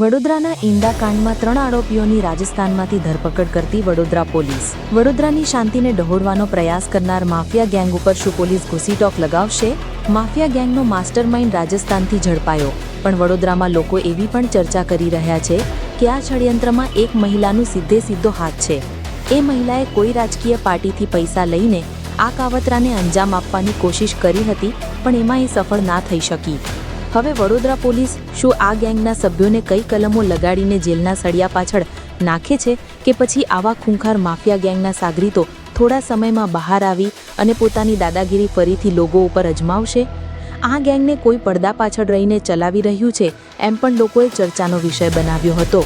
વડોદરાના ઈંડા કાંડમાં ત્રણ આરોપીઓની રાજસ્થાનમાંથી ધરપકડ કરતી વડોદરા પોલીસ. વડોદરાની શાંતિને ડહોળવાનો પ્રયાસ કરનાર માફિયા ગેંગ ઉપર શું પોલીસ ઘૂસીટોક લગાવશે? માફિયા ગેંગનો માસ્ટરમાઇન્ડ રાજસ્થાનથી ઝડપાયો, પણ વડોદરામાં લોકો એવી પણ ચર્ચા કરી રહ્યા છે કે આ ષડયંત્રમાં એક મહિલાનું સીધે સીધો હાથ છે. એ મહિલાએ કોઈ રાજકીય પાર્ટીથી પૈસા લઈને આ કાવતરાને અંજામ આપવાની કોશિશ કરી હતી, પણ એમાં એ સફળ ના થઈ શકી. હવે વડોદરા પોલીસ શું આ ગેંગના સભ્યોને કઈ કલમો લગાડીને જેલના સળિયા પાછળ નાખે છે કે પછી આવા ખૂંખાર માફિયા ગેંગના સાગરીતો થોડા સમયમાં બહાર આવી અને પોતાની દાદાગીરી ફરીથી લોકો ઉપર અજમાવશે? આ ગેંગને કોઈ પડદા પાછળ રહીને ચલાવી રહ્યું છે એમ પણ લોકોએ ચર્ચાનો વિષય બનાવ્યો હતો.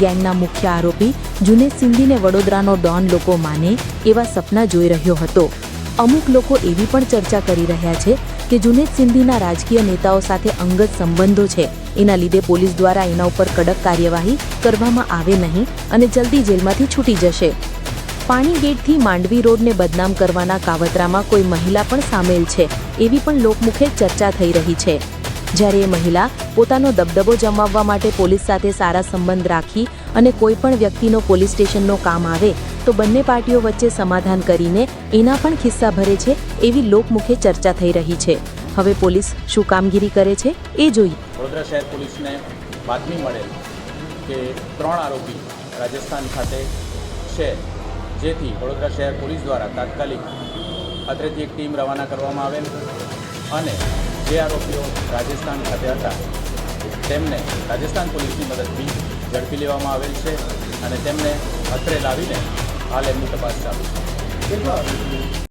ગેંગના મુખ્ય આરોપી જુનેદ સિંધીને વડોદરાનો ડોન લોકો માને એવા સપના જોઈ રહ્યો હતો. અમુક લોકો એવી પણ ચર્ચા કરી રહ્યા છે કે જુનેદ સિંધીના રાજકીય નેતાઓ સાથે અંગત સંબંધો છે. એના લીધે પોલીસ દ્વારા એના ઉપર કડક કાર્યવાહી કરવામાં આવે નહીં અને જલ્દી જેલમાંથી છૂટી જશે. પાણી ગેટથી માંડવી રોડને બદનામ કરવાના કાવતરામાં કોઈ મહિલા પણ સામેલ છે, એવી પણ લોકમુખે ચર્ચા થઈ રહી છે. જ્યારે એ મહિલા પોતાનો દબદબો જમાવવા માટે પોલીસ સાથે સારા સંબંધ રાખી અને કોઈ પણ વ્યક્તિનો પોલીસ સ્ટેશનનો કામ આવે તો બંને પાર્ટીઓ વચ્ચે સમાધાન કરીને એના પણ ખિસ્સા ભરે છે એવી લોકમુખે ચર્ચા થઈ રહી છે. હવે પોલીસ શું કામગીરી કરે છે એ જોઈએ વડોદરા શહેર પોલીસને બાતમી મળેલ કે ત્રણ આરોપી રાજસ્થાન ખાતે છે, જેથી વડોદરા શહેર પોલીસ દ્વારા તાત્કાલિક અત્રેથી એક ટીમ રવાના કરવામાં આવેલ અને જે આરોપીઓ રાજસ્થાન ખાતે હતા, તેમને રાજસ્થાન પોલીસની મદદથી ઝડપી લેવામાં આવેલ છે અને તેમને અત્રે લાવીને ఆల్ ఎన్నిక పాఠశాల